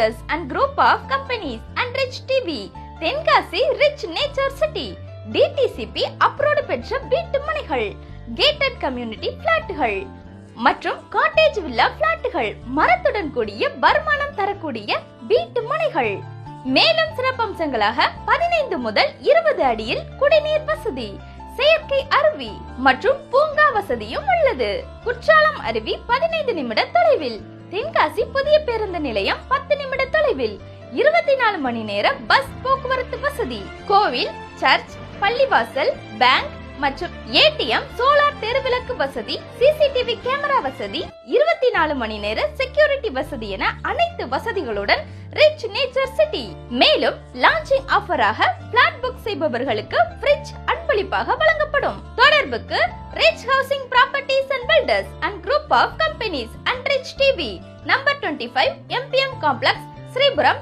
Companies and rich TV Tenkasi rich nature city DTCP approved பெற்ற வீட்டு மனைகள் gated community பிளாட்டுகள் மற்றும் காட்டேஜ் வில்லா பிளாட்டுகள் மரத்துடன் கூடிய வருமானம் தரக்கூடிய வீட்டு மனைகள் மேலும் சிறப்பம்சங்களாக பதினைந்து முதல் இருபது அடியில் குடிநீர் வசதி செயற்கை அருவி மற்றும் பூங்கா வசதியும் உள்ளது. குற்றாலம் அருவி பதினைந்து நிமிட தொலைவில். தென்காசி புதிய பேருந்து நிலையம் பத்து நிமிட தொலைவில். இருபத்தி நாலு மணி நேர பஸ் போக்குவரத்து வசதி. கோவில் சர்ச் பள்ளிவாசல் பேங்க் மற்றும் ஏடிஎம் சோலார் தெருவிளக்கு வசதி சிசிடிவி கேமரா வசதி இருபத்தி நாலு மணி நேர செக்யூரிட்டி வசதி என அனைத்து வசதிகளுடன் ரிச் நேச்சர் சிட்டி மேலும் லான்ச்சிங் ஆஃபராக பிளாட் புக் செய்பவர்களுக்கு ஃப்ரிட்ஜ் அன்பளிப்பாக வழங்கப்படும். தொடர்புக்கு rich housing properties and builders and group of companies HDP number twenty five MBM complex Sripuram